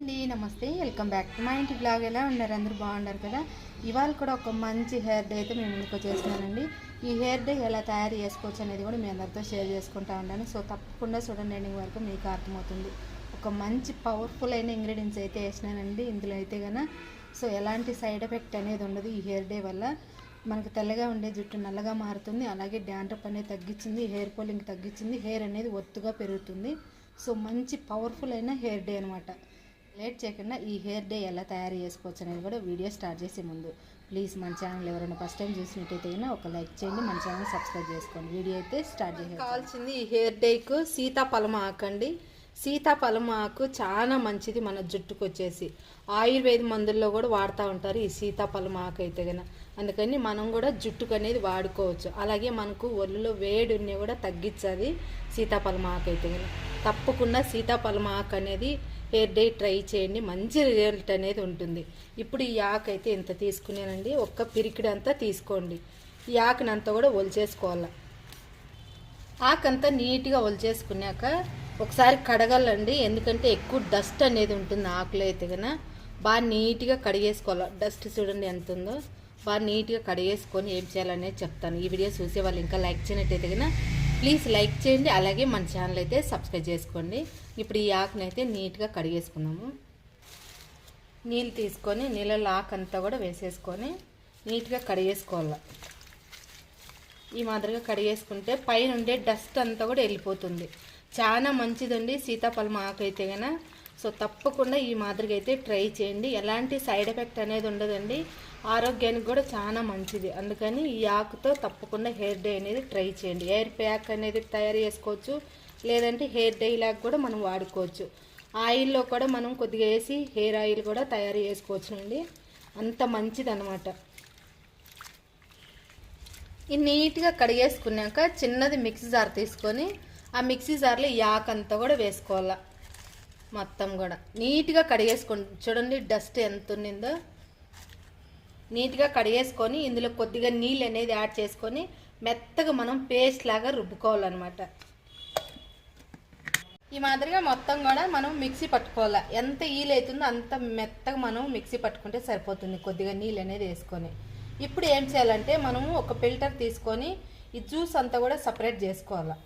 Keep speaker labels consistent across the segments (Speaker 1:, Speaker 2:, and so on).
Speaker 1: అండి నమస్తే. Welcome back to మా ఇంటి బ్లాగ్. ఎలా ఉన్నారు? అందరూ బాగున్నారు కదా? ఇవాళ కూడా ఒక మంచి హెయిర్ డే అయితే మేము ముందుకు చేస్తున్నానండి. ఈ హెయిర్ డే ఎలా తయారు చేసుకోవచ్చు అనేది కూడా మీ అందరితో షేర్ చేసుకుంటా ఉన్నాను. సో తప్పకుండా చూడండి ఎండింగ్ వరకు మీకు అర్థమవుతుంది. ఒక మంచి పవర్ఫుల్ అయిన ఇంగ్రీడియంట్స్ అయితే వేసినానండి. ఇందులో అయితే కనుక సో ఎలాంటి సైడ్ ఎఫెక్ట్ అనేది ఉండదు ఈ హెయిర్ డే వల్ల. మనకు తెల్లగా ఉండే జుట్టు నల్లగా మారుతుంది. అలాగే డాండ్రప్ అనేది తగ్గించింది హెయిర్ పోలింగ్ తగ్గించింది హెయిర్ అనేది ఒత్తుగా పెరుగుతుంది. సో మంచి పవర్ఫుల్ అయిన హెయిర్ డే అనమాట లేట్ చేయకుండా ఈ హెయిర్ డే ఎలా తయారు చేసుకోవచ్చు అనేది కూడా వీడియో స్టార్ట్ చేసే ముందు. ప్లీజ్ మన ఛానల్ ఎవరైనా ఫస్ట్ టైం చూసినట్టయితే అయినా ఒక లైక్ చేయండి మన ఛానల్ సబ్స్క్రైబ్ చేసుకోండి. వీడియో అయితే స్టార్ట్ చేసి కావాల్సింది ఈ హెయిర్ డేకు సీతాఫలం ఆకండి సీతాఫలం ఆకు చాలా మంచిది మన జుట్టుకు వచ్చేసి. ఆయుర్వేద మందుల్లో కూడా వాడుతూ ఉంటారు ఈ సీతాఫలం ఆకు అయితే కనుక అందుకని మనం కూడా జుట్టుకు అనేది వాడుకోవచ్చు. అలాగే మనకు ఒళ్ళులో వేడి ఉన్ని కూడా తగ్గించది సీతాఫలం ఆకు అయితే కనుక తప్పకుండా సీతాఫలం ఆకు అనేది హెయిర్ డే ట్రై చేయండి. మంచి రిజల్ట్ అనేది ఉంటుంది. ఇప్పుడు ఈ ఆకు అయితే ఇంత తీసుకునేనండి. ఒక్క పిరికిడి అంతా తీసుకోండి. ఈ ఆకునంతా కూడా ఒలిచేసుకోవాలి? ఆకంతా నీట్గా ఒలిచేసుకున్నాక ఒకసారి కడగాలండి. ఎందుకంటే ఎక్కువ డస్ట్ అనేది ఉంటుంది ఆకులో అయితే కనుక బాగా నీట్గా కడిగేసుకోవాలి? డస్ట్ చూడండి ఎంత ఉందో. బాగా నీట్గా కడిగేసుకొని ఏం చేయాలనేది చెప్తాను. ఈ వీడియో చూసే వాళ్ళు ఇంకా లైక్ చేయనట్టయితే కనుక ప్లీజ్ లైక్ చేయండి అలాగే మన ఛానల్ అయితే సబ్స్క్రైబ్ చేసుకోండి. ఇప్పుడు ఈ ఆకుని అయితే నీట్గా కడిగేసుకున్నాము నీళ్ళు తీసుకొని నీళ్ళలో ఆకు అంతా కూడా వేసేసుకొని నీట్గా కడిగేసుకోవాలి ఈ మాదిరిగా కడిగేసుకుంటే పైన ఉండే డస్ట్ అంతా కూడా వెళ్ళిపోతుంది. చాలా మంచిదండి సీతాఫలం ఆకు అయితే గన సో తప్పకుండా ఈ మాదిరిగా అయితే ట్రై చేయండి. ఎలాంటి సైడ్ ఎఫెక్ట్ అనేది ఉండదండి. ఆరోగ్యానికి కూడా చాలా మంచిది. అందుకని ఈ ఆకుతో తప్పకుండా హెయిర్ డే అనేది ట్రై చేయండి. హెయిర్ ప్యాక్ అనేది తయారు చేసుకోవచ్చు. లేదంటే హెయిర్ డే లాగా కూడా మనం వాడుకోవచ్చు. ఆయిల్లో కూడా మనం కొద్దిగా వేసి హెయిర్ ఆయిల్ కూడా తయారు చేసుకోవచ్చు అండి అంత మంచిది అనమాట ఈ నీట్గా కడిగేసుకున్నాక చిన్నది మిక్సీ జార్ తీసుకొని ఆ మిక్సీ జార్లో ఈ ఆకు అంతా కూడా వేసుకోవాలి. మొత్తం కూడా. నీట్గా కడిగేసుకోండి చూడండి డస్ట్ ఎంత ఉన్నిందో. నీట్గా కడిగేసుకొని ఇందులో కొద్దిగా నీళ్ళు అనేది యాడ్ చేసుకొని మెత్తగా మనం పేస్ట్ లాగా రుబ్బుకోవాలన్నమాట. ఈ మాదిరిగా మొత్తం కూడా మనం మిక్సీ పట్టుకోవాలి. ఎంత ఈలు అవుతుందో అంత మెత్తగా మనం మిక్సీ పట్టుకుంటే సరిపోతుంది కొద్దిగా నీళ్ళు అనేది వేసుకొని. ఇప్పుడు ఏం చేయాలంటే మనము ఒక ఫిల్టర్ తీసుకొని ఈ జ్యూస్ అంతా కూడా సపరేట్ చేసుకోవాలి.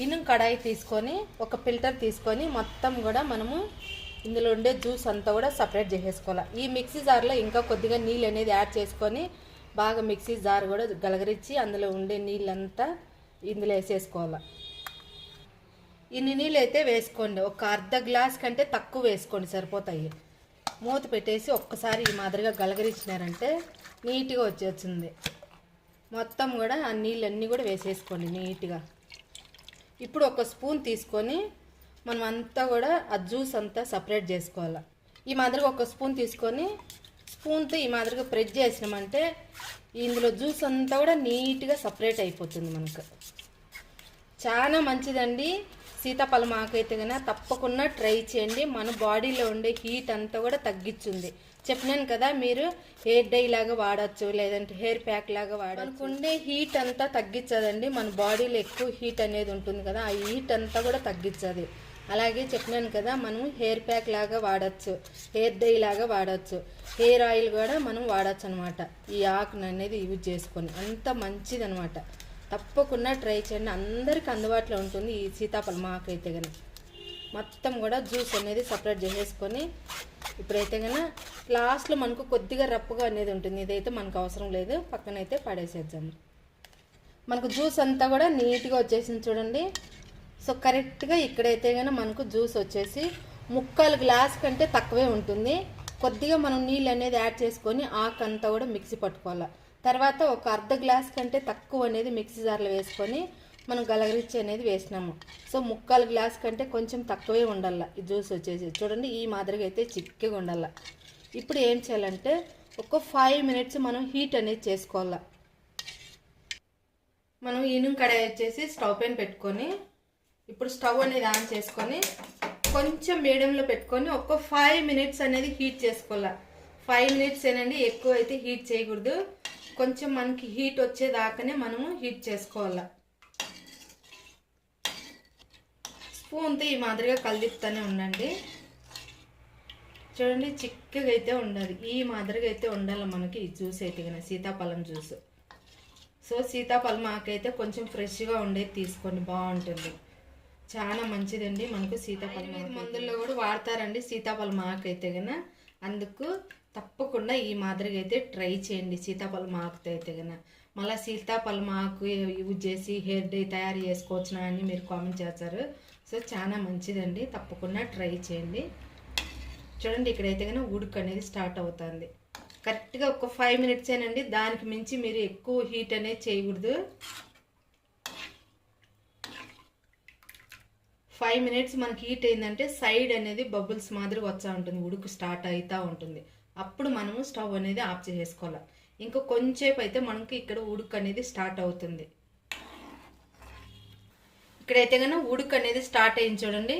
Speaker 1: ఇనుం కడాయి తీసుకొని ఒక ఫిల్టర్ తీసుకొని మొత్తం కూడా మనము ఇందులో ఉండే జ్యూస్ అంతా కూడా సపరేట్ చేసేసుకోవాలి. ఈ మిక్సీ జార్లో ఇంకా కొద్దిగా నీళ్ళు అనేది యాడ్ చేసుకొని బాగా మిక్సీ జార్ కూడా గలగరించి అందులో ఉండే నీళ్ళంతా ఇందులో వేసేసుకోవాలి. ఇన్ని నీళ్ళు అయితే వేసుకోండి. ఒక అర్ధ గ్లాస్ కంటే తక్కువ వేసుకోండి సరిపోతాయి. మూత పెట్టేసి ఒక్కసారి ఈ మాదిరిగా గలగరించినారంటే నీట్గా వచ్చేస్తుంది. మొత్తం కూడా ఆ నీళ్ళన్నీ కూడా వేసేసుకోండి నీట్గా. ఇప్పుడు ఒక స్పూన్ తీసుకొని మనం అంతా కూడా ఆ జ్యూస్ అంతా సపరేట్ చేసుకోవాలి. ఈ మాదిరిగా ఒక స్పూన్ తీసుకొని స్పూన్తో ఈ మాదిరిగా ప్రెస్ చేసినామంటే ఇందులో జ్యూస్ అంతా కూడా నీట్గా సపరేట్ అయిపోతుంది మనకు. చాలా మంచిదండి. సీతాఫలం ఆకైతే అయితే కనుక తప్పకుండా ట్రై చేయండి. మన బాడీలో ఉండే హీట్ అంతా కూడా తగ్గించుంది. చెప్పినాను కదా మీరు హెయిర్ డై లాగా వాడచ్చు లేదంటే హెయిర్ ప్యాక్ లాగా వాడచ్చు. మనకుండే హీట్ అంతా తగ్గించదండి మన బాడీలో ఎక్కువ హీట్ అనేది ఉంటుంది కదా ఆ హీట్ అంతా కూడా తగ్గించదు అలాగే చెప్పినాను కదా మనం హెయిర్ ప్యాక్ లాగా వాడచ్చు హెయిర్ డై లాగా వాడచ్చు. హెయిర్ ఆయిల్ కూడా మనం వాడచ్చు అనమాట ఈ ఆకును అనేది యూజ్ చేసుకొని. అంత మంచిది అనమాట తప్పకుండా ట్రై చేయండి. అందరికి అందుబాటులో ఉంటుంది ఈ సీతాఫలం ఆకైతే అయితే కనుక మొత్తం కూడా జ్యూస్ అనేది సపరేట్ చేసేసుకొని ఇప్పుడైతే కనుక లాస్ట్లో మనకు కొద్దిగా రప్పుగా అనేది ఉంటుంది. ఇదైతే మనకు అవసరం లేదు. పక్కనైతే పడేసేద్దాము మనకు జ్యూస్ అంతా కూడా నీట్గా వచ్చేసింది చూడండి. సో కరెక్ట్గా ఇక్కడైతే కనుక మనకు జ్యూస్ వచ్చేసి ముక్కాలు గ్లాస్ కంటే తక్కువే ఉంటుంది. కొద్దిగా మనం నీళ్ళు అనేది యాడ్ చేసుకొని ఆకంతా కూడా మిక్సీ పట్టుకోవాలి. తర్వాత ఒక అర్ధ గ్లాస్ కంటే తక్కువ అనేది మిక్సీ జార్లో వేసుకొని మనం గలగరిచ్చి అనేది వేసినాము. సో ముక్కాలు గ్లాస్ కంటే కొంచెం తక్కువే ఉండాల ఈ జ్యూస్ వచ్చేసి. చూడండి ఈ మాదిరిగా అయితే చిక్కగా ఉండాల. ఇప్పుడు ఏం చేయాలంటే ఒక ఫైవ్ మినిట్స్ మనం హీట్ అనేది చేసుకోవాలి. మనం ఇనుము కడాయి వచ్చేసి స్టవ్ పైన పెట్టుకొని ఇప్పుడు స్టవ్ అనేది ఆన్ చేసుకొని కొంచెం మీడియంలో పెట్టుకొని ఒక ఫైవ్ మినిట్స్ అనేది హీట్ చేసుకోవాలి. ఫైవ్ మినిట్స్ ఏనండి ఎక్కువ అయితే హీట్ చేయకూడదు. కొంచెం మనకి హీట్ వచ్చేదాకానే మనము హీట్ చేసుకోవాలి. స్పూన్తో ఈ మాదిరిగా కలిపుతూనే ఉండండి. చూడండి చిక్కగా అయితే ఉండాలి. ఈ మాదిరిగా అయితే ఉండాలి మనకి ఈ జ్యూస్ అయితే కనుక సీతాఫలం జ్యూస్. సో సీతాఫలం ఆకైతే కొంచెం ఫ్రెష్గా ఉండేది తీసుకోండి బాగుంటుంది. చాలా మంచిదండి మనకు సీతాఫలం. మందుల్లో కూడా వాడతారండి సీతాఫలం ఆకు అయితే కనుక. అందుకు తప్పకుండా ఈ మాదిరిగా అయితే ట్రై చేయండి సీతాఫలం ఆకుతో అయితే కనుక. మళ్ళీ సీతాఫలం ఆకు యూజ్ చేసి హెయిర్ డే తయారు చేసుకోవచ్చునా అని మీరు కామెంట్ చేస్తారు. సో చాలా మంచిదండి. తప్పకుండా ట్రై చేయండి. చూడండి ఇక్కడైతే కనుక ఉడుకు అనేది స్టార్ట్ అవుతుంది. కరెక్ట్గా ఒక ఫైవ్ మినిట్స్ ఏనండి. దానికి మించి మీరు ఎక్కువ హీట్ అనేది చేయకూడదు. ఫైవ్ మినిట్స్ మనకి హీట్ అయిందంటే సైడ్ అనేది బబుల్స్ మాదిరి వచ్చా ఉంటుంది. ఉడుకు స్టార్ట్ అవుతూ ఉంటుంది. అప్పుడు మనము స్టవ్ అనేది ఆఫ్ చేసేసుకోవాలి. ఇంకా కొంచెంసేపు అయితే మనకి ఇక్కడ ఉడుకు అనేది స్టార్ట్ అవుతుంది. ఇక్కడైతే కనుక ఉడుకు అనేది స్టార్ట్ అయింది చూడండి.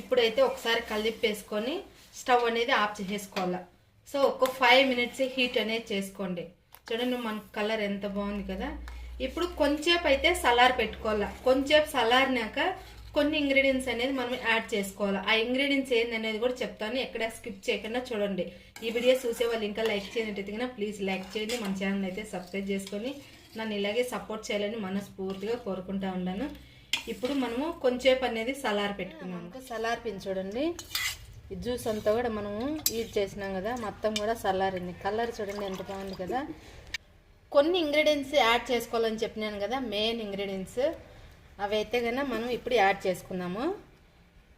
Speaker 1: ఇప్పుడైతే ఒకసారి కలిపేసుకొని స్టవ్ అనేది ఆఫ్ చేసేసుకోవాలి. సో ఒక ఫైవ్ మినిట్స్ హీట్ అనేది చేసుకోండి. చూడండి మన కలర్ ఎంత బాగుంది కదా. ఇప్పుడు కొంచెంసేపు అయితే సలార్ పెట్టుకోవాలి. కొంచెంసేపు సలారినాక కొన్ని ఇంగ్రీడియంట్స్ అనేది మనం యాడ్ చేసుకోవాలి. ఆ ఇంగ్రీడియంట్స్ ఏంది అనేది కూడా చెప్తాను. ఎక్కడ స్కిప్ చేయకుండా చూడండి. ఈ వీడియో చూసే వాళ్ళు ఇంకా లైక్ చేయనట్టయితే ప్లీజ్ లైక్ చేయండి. మన ఛానల్ అయితే సబ్స్క్రైబ్ చేసుకొని నన్ను ఇలాగే సపోర్ట్ చేయాలని మనస్ఫూర్తిగా కోరుకుంటా ఉన్నాను. ఇప్పుడు మనము కొంచెంసేపు అనేది సలార్ పెట్టుకున్నాము సలార్ పిన్ చూడండి. ఈ జ్యూస్ అంతా కూడా మనము యూజ్ చేసినాం కదా మొత్తం కూడా చల్లారింది. కలర్ చూడండి ఎంత బాగుంది కదా. కొన్ని ఇంగ్రీడియంట్స్ యాడ్ చేసుకోవాలని చెప్పినాను కదా మెయిన్ ఇంగ్రీడియంట్స్ అవి అయితే కన్నా మనం ఇప్పుడు యాడ్ చేసుకున్నాము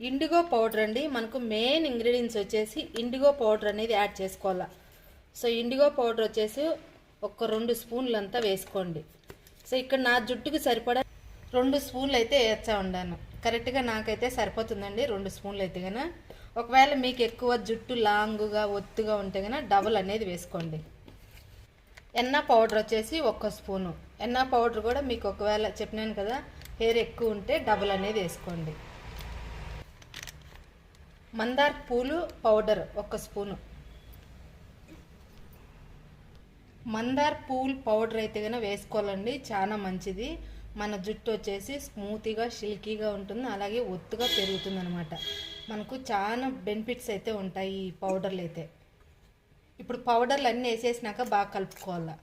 Speaker 1: ఇండిగో పౌడర్ అండి మనకు మెయిన్ ఇంగ్రీడియంట్స్ వచ్చేసి ఇండిగో పౌడర్ అనేది యాడ్ చేసుకోవాలి. సో ఇండిగో పౌడర్ వచ్చేసి ఒక రెండు స్పూన్లు అంతా వేసుకోండి. సో ఇక్కడ నా జుట్టుకు సరిపడా రెండు స్పూన్లు అయితే వేస్తా ఉన్నాను. కరెక్ట్గా నాకైతే సరిపోతుందండి రెండు స్పూన్లు అయితే కన్నా. ఒకవేళ మీకు ఎక్కువ జుట్టు లాంగ్గా ఒత్తుగా ఉంటే కనుక డబుల్ అనేది వేసుకోండి. ఎన్న పౌడర్ వచ్చేసి ఒక్క స్పూను. ఎన్న పౌడర్ కూడా మీకు ఒకవేళ చెప్పినాను కదా హెయిర్ ఎక్కువ ఉంటే డబుల్ అనేది వేసుకోండి. మందార్ పూలు పౌడర్ ఒక స్పూను. మందార్ పూల్ పౌడర్ అయితే కనుక వేసుకోవాలండి చాలా మంచిది. మన జుట్టు వచ్చేసి స్మూత్గా సిల్కీగా ఉంటుంది అలాగే ఒత్తుగా పెరుగుతుంది అనమాట మనకు చాలా బెనిఫిట్స్ అయితే ఉంటాయి ఈ పౌడర్లు అయితే ఇప్పుడు పౌడర్లు అన్నీ వేసేసినాక బాగా కలుపుకోవాలి.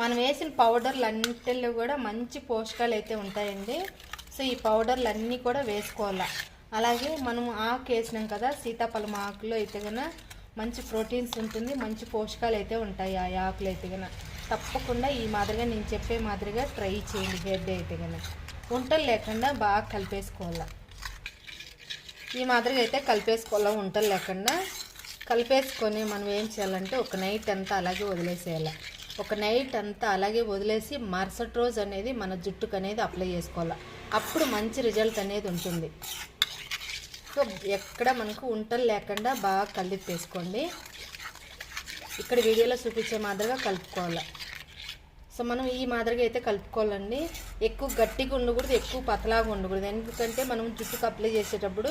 Speaker 1: మనం వేసిన పౌడర్లు అన్నిటిలో కూడా మంచి పోషకాలు అయితే ఉంటాయండి. సో ఈ పౌడర్లు అన్నీ కూడా వేసుకోవాలి. అలాగే మనం ఆకు వేసినాం కదా సీతాఫలం ఆకులో అయితే కన్నా మంచి ప్రోటీన్స్ ఉంటుంది మంచి పోషకాలు అయితే ఉంటాయి ఆ ఆకులు అయితే కన్నా తప్పకుండా ఈ మాదిరిగా నేను చెప్పే మాదిరిగా ట్రై చేయండి హెడ్ అయితే కన్నా వంటలు లేకుండా బాగా కలిపేసుకోవాలి. ఈ మాదిరిగా అయితే కలిపేసుకోవాలి వంటలు లేకుండా. కలిపేసుకొని మనం ఏం చేయాలంటే ఒక నైట్ అంతా అలాగే వదిలేసేయాలి. ఒక నైట్ అంతా అలాగే వదిలేసి మరుసటి రోజు అనేది మన జుట్టుకు అనేది అప్లై చేసుకోవాలి. అప్పుడు మంచి రిజల్ట్ అనేది ఉంటుంది. సో ఎక్కడ మనకు ఉంటలు లేకుండా బాగా కలిపేసుకోండి. ఇక్కడ వీడియోలో చూపించే మాదిరిగా కలుపుకోవాలి. సో మనం ఈ మాదిరిగా అయితే కలుపుకోవాలండి. ఎక్కువ గట్టిగా ఉండకూడదు ఎక్కువ పతలాగా ఉండకూడదు. ఎందుకంటే మనం జుట్టుకు అప్లై చేసేటప్పుడు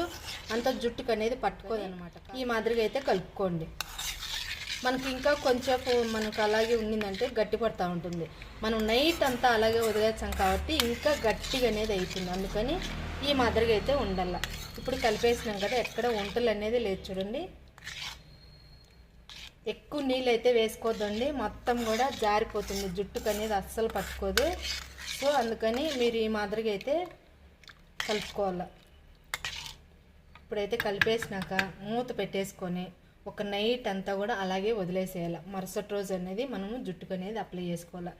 Speaker 1: అంత జుట్టుకు అనేది పట్టుకోదనమాట ఈ మాదిరిగా అయితే కలుపుకోండి. మనకి ఇంకా కొంచెం మనకు అలాగే ఉండిందంటే గట్టి పడుతూ ఉంటుంది. మనం నైట్ అంతా అలాగే వదిలేస్తాం కాబట్టి ఇంకా గట్టిగా అనేది అవుతుంది అందుకని ఈ మాదిరిగా అయితే ఉండాల. ఇప్పుడు కలిపేసినాం కదా ఎక్కడ వంటలు అనేది లేదు చూడండి. ఎక్కువ నీళ్ళు అయితే వేసుకోవద్దండి మొత్తం కూడా జారిపోతుంది. జుట్టుకు అనేది అస్సలు పట్టుకోదు. సో అందుకని మీరు ఈ మాదిరిగా అయితే కలుపుకోవాలి. ఇప్పుడైతే కలిపేసినాక మూత పెట్టేసుకొని ఒక నైట్ అంతా కూడా అలాగే వదిలేసేయాలి. మరుసటి రోజు అనేది మనము జుట్టుకు అనేది అప్లై చేసుకోవాలి.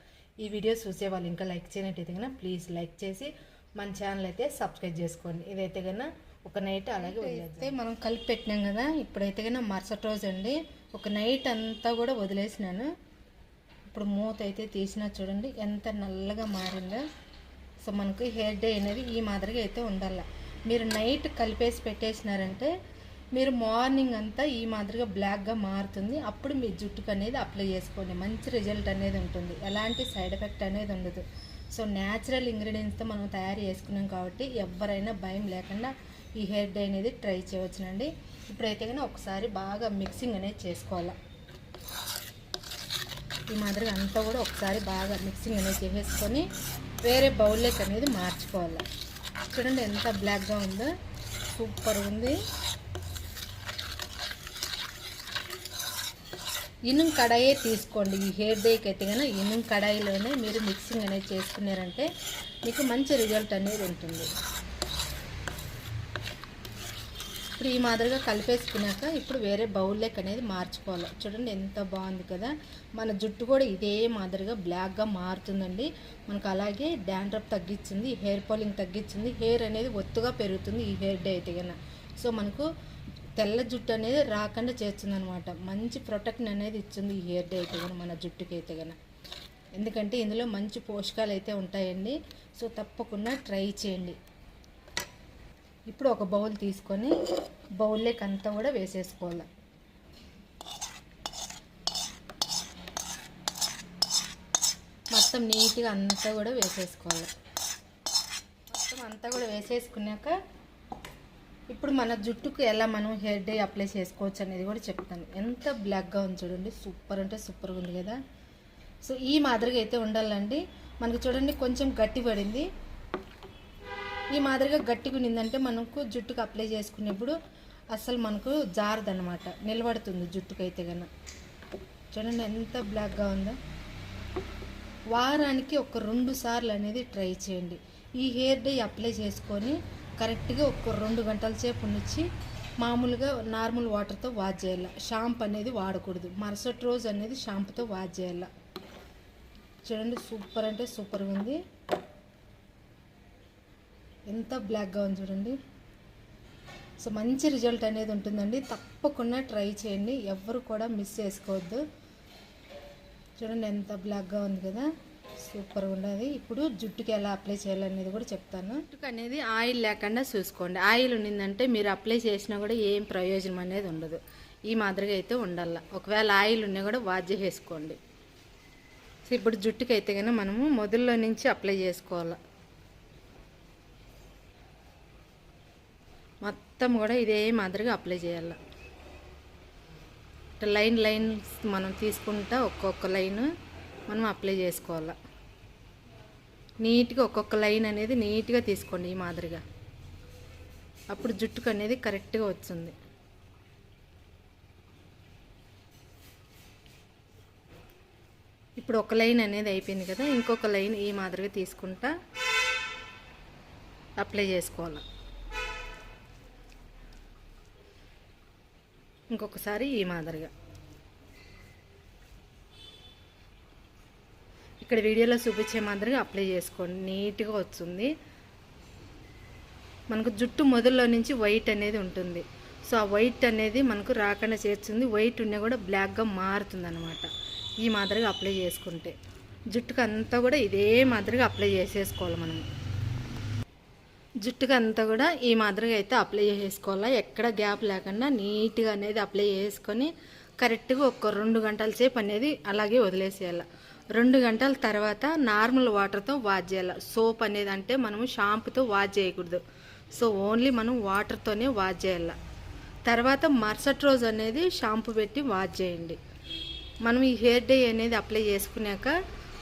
Speaker 1: ఈ వీడియో చూసే వాళ్ళు ఇంకా లైక్ చేయనట్టయితే కన్నా ప్లీజ్ లైక్ చేసి మన ఛానల్ అయితే సబ్స్క్రైబ్ చేసుకోండి. ఇదైతే కన్నా ఒక నైట్ అలాగే వదిలేస్తే మనం కలిపి పెట్టినాం కదా. ఇప్పుడైతే కన్నా మరుసటి రోజు అండి. ఒక నైట్ అంతా కూడా వదిలేసినాను. ఇప్పుడు మూత అయితే తీసినా చూడండి ఎంత నల్లగా మారిందో. సో మనకు హెయిర్ డే అనేది ఈ మాదిరిగా అయితే ఉండాలి. మీరు నైట్ కలిపేసి పెట్టేసినారంటే మీరు మార్నింగ్ అంతా ఈ మాదిరిగా బ్లాక్గా మారుతుంది. అప్పుడు మీ జుట్టుకు అనేది అప్లై చేసుకోండి. మంచి రిజల్ట్ అనేది ఉంటుంది. ఎలాంటి సైడ్ ఎఫెక్ట్ అనేది ఉండదు. సో న్యాచురల్ ఇంగ్రీడియంట్స్తో మనం తయారు చేసుకున్నాం కాబట్టి ఎవరైనా భయం లేకుండా ఈ హెయిర్ డే అనేది ట్రై చేయవచ్చునండి. ఇప్పుడైతే కానీ ఒకసారి బాగా మిక్సింగ్ అనేది చేసుకోవాలి. ఈ మాదిరిగా అంతా కూడా ఒకసారి బాగా మిక్సింగ్ అనేది చేసేసుకొని వేరే బౌల్లోకి అనేది మార్చుకోవాలి. చూడండి ఎంత బ్లాక్గా ఉందో. సూపర్ ఉంది. ఇనుం కడాయే తీసుకోండి. ఈ హెయిర్ డేకి అయితే కనుక ఇనుం కడాయిలోనే మీరు మిక్సింగ్ అనేది చేసుకున్నారంటే మీకు మంచి రిజల్ట్ అనేది ఉంటుంది. ఇప్పుడు ఈ మాదిరిగా కలిపేసుకున్నాక ఇప్పుడు వేరే బౌల్లోకి అనేది మార్చుకోవాలి. చూడండి ఎంత బాగుంది కదా. మన జుట్టు కూడా ఇదే మాదిరిగా బ్లాక్గా మారుతుందండి. మనకు అలాగే డాండ్రప్ తగ్గించింది హెయిర్ పాలింగ్ తగ్గించింది హెయిర్ అనేది ఒత్తుగా పెరుగుతుంది ఈ హెయిర్ డే అయితే కన్నా. సో మనకు తెల్ల జుట్టు అనేది రాకుండా చేస్తుంది అనమాట మంచి ప్రొటెక్షన్ అనేది ఇస్తుంది ఈ హెయిర్ డే అయితే కనుక మన జుట్టుకి అయితే కనుక ఎందుకంటే ఇందులో మంచి పోషకాలు అయితే ఉంటాయండి. సో తప్పకుండా ట్రై చేయండి. ఇప్పుడు ఒక బౌల్ తీసుకొని బౌల్లోకి అంతా కూడా వేసేసుకోవాలి. మొత్తం నీట్గా అంతా కూడా వేసేసుకోవాలి. మొత్తం అంతా కూడా వేసేసుకున్నాక ఇప్పుడు మన జుట్టుకు ఎలా మనం హెయిర్ డే అప్లై చేసుకోవచ్చు అనేది కూడా చెప్తాను. ఎంత బ్లాక్గా ఉంది చూడండి సూపర్ అంటే సూపర్గా ఉంది కదా. సో ఈ మాదిరిగా అయితే ఉండాలండి. మనకు చూడండి కొంచెం గట్టి పడింది. ఈ మాదిరిగా గట్టిగా ఉన్నిందంటే మనకు జుట్టుకు అప్లై చేసుకునేప్పుడు అసలు మనకు జారదనమాట నిలబడుతుంది జుట్టుకు అయితే కన్నా చూడండి ఎంత బ్లాక్గా ఉందో. వారానికి ఒక రెండు సార్లు అనేది ట్రై చేయండి. ఈ హెయిర్ డే అప్లై చేసుకొని కరెక్ట్గా ఒక రెండు గంటల సేపు ఉంచి మామూలుగా నార్మల్ వాటర్తో వాష్ చేయాలి. షాంప్ అనేది వాడకూడదు. మరుసటి రోజు అనేది షాంపుతో వాష్ చేయాలి. చూడండి సూపర్ అంటే సూపర్గా ఉంది. ఎంత బ్లాక్గా ఉంది చూడండి. సో మంచి రిజల్ట్ అనేది ఉంటుందండి. తప్పకుండా ట్రై చేయండి. ఎవరు కూడా మిస్ చేసుకోవద్దు. చూడండి ఎంత బ్లాక్గా ఉంది కదా. సూపర్గా ఉండదు ఇప్పుడు జుట్టుకి ఎలా అప్లై చేయాలనేది కూడా చెప్తాను. జుట్టుకు అనేది ఆయిల్ లేకుండా చూసుకోండి. ఆయిల్ ఉండిందంటే మీరు అప్లై చేసినా కూడా ఏం ప్రయోజనం అనేది ఉండదు. ఈ మాదిరిగా అయితే ఉండాల. ఒకవేళ ఆయిల్ ఉన్నా కూడా వాష్ చేసుకోండి సో ఇప్పుడు జుట్టుకి అయితే కనుక మనము మొదల్లో నుంచి అప్లై చేసుకోవాలి. మొత్తం కూడా ఇదే మాదిరిగా అప్లై చేయాలి. లైన్ లైన్ మనం తీసుకుంటా ఒక్కొక్క లైన్ మనం అప్లై చేసుకోవాలి. నీట్గా ఒక్కొక్క లైన్ అనేది నీట్గా తీసుకోండి ఈ మాదిరిగా. అప్పుడు జుట్టుకు అనేది కరెక్ట్గా వచ్చింది ఇప్పుడు ఒక లైన్ అనేది అయిపోయింది కదా ఇంకొక లైన్ ఈ మాదిరిగా తీసుకుంటా అప్లై చేసుకోవాలి. ఇంకొకసారి ఈ మాదిరిగా. ఇక్కడ వీడియోలో చూపించే మాదిరిగా అప్లై చేసుకోండి. నీట్గా వస్తుంది. మనకు జుట్టు మొదల్లో నుంచి వైట్ అనేది ఉంటుంది. సో ఆ వైట్ అనేది మనకు రాకుండా చేస్తుంది. వైట్ ఉన్నా కూడా బ్లాక్గా మారుతుంది అనమాట ఈ మాదిరిగా అప్లై చేసుకుంటే. జుట్టుకు అంతా కూడా ఇదే మాదిరిగా అప్లై చేసేసుకోవాలి మనం. జుట్టుకు అంతా కూడా ఈ మాదిరిగా అయితే అప్లై చేసుకోవాలా ఎక్కడ గ్యాప్ లేకుండా నీట్గా అనేది అప్లై చేసుకొని కరెక్ట్గా ఒక రెండు గంటల సేపు అనేది అలాగే వదిలేసేయాలి. రెండు గంటల తర్వాత నార్మల్ వాటర్తో వాష్ చేయాలి. సోప్ అనేది అంటే మనము షాంపుతో వాష్ చేయకూడదు. సో ఓన్లీ మనం వాటర్తోనే వాష్ చేయాలి. తర్వాత మరుసటి రోజు అనేది షాంపూ పెట్టి వాష్ చేయండి. మనం ఈ హెయిర్ డే అనేది అప్లై చేసుకున్నాక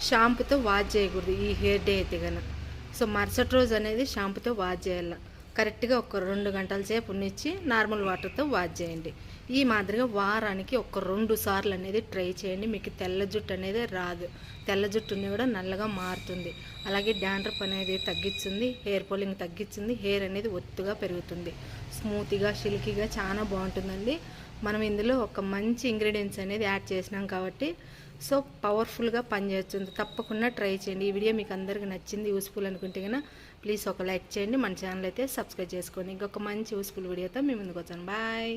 Speaker 1: షాంపుతో వాష్ చేయకూడదు. ఈ హెయిర్ డే అయితే కనుక సో మరుసటి రోజు అనేది షాంపూతో వాష్ చేయాలి. కరెక్ట్గా ఒక రెండు గంటల సేపు ఉన్నిచ్చి నార్మల్ వాటర్తో వాష్ చేయండి. ఈ మాదిరిగా వారానికి ఒక రెండు సార్లు అనేది ట్రై చేయండి. మీకు తెల్ల జుట్టు అనేది రాదు. తెల్ల జుట్టుని కూడా నల్లగా మారుతుంది. అలాగే డాండ్రప్ అనేది తగ్గించింది హెయిర్ పోలింగ్ తగ్గించింది హెయిర్ అనేది ఒత్తుగా పెరుగుతుంది. స్మూత్గా సిల్కీగా చాలా బాగుంటుందండి. మనం ఇందులో ఒక మంచి ఇంగ్రీడియంట్స్ అనేది యాడ్ చేసినాం కాబట్టి సో పవర్ఫుల్గా పనిచేస్తుంది తప్పకుండా ట్రై చేయండి. ఈ వీడియో మీకు అందరికీ నచ్చింది యూస్ఫుల్ అనుకుంటే కనుక ప్లీజ్ ఒక లైక్ చేయండి. మన ఛానల్ అయితే సబ్స్క్రైబ్ చేసుకోండి. ఇంకొక మంచి యూస్ఫుల్ వీడియోతో మీ ముందుకు వచ్చాను. బాయ్.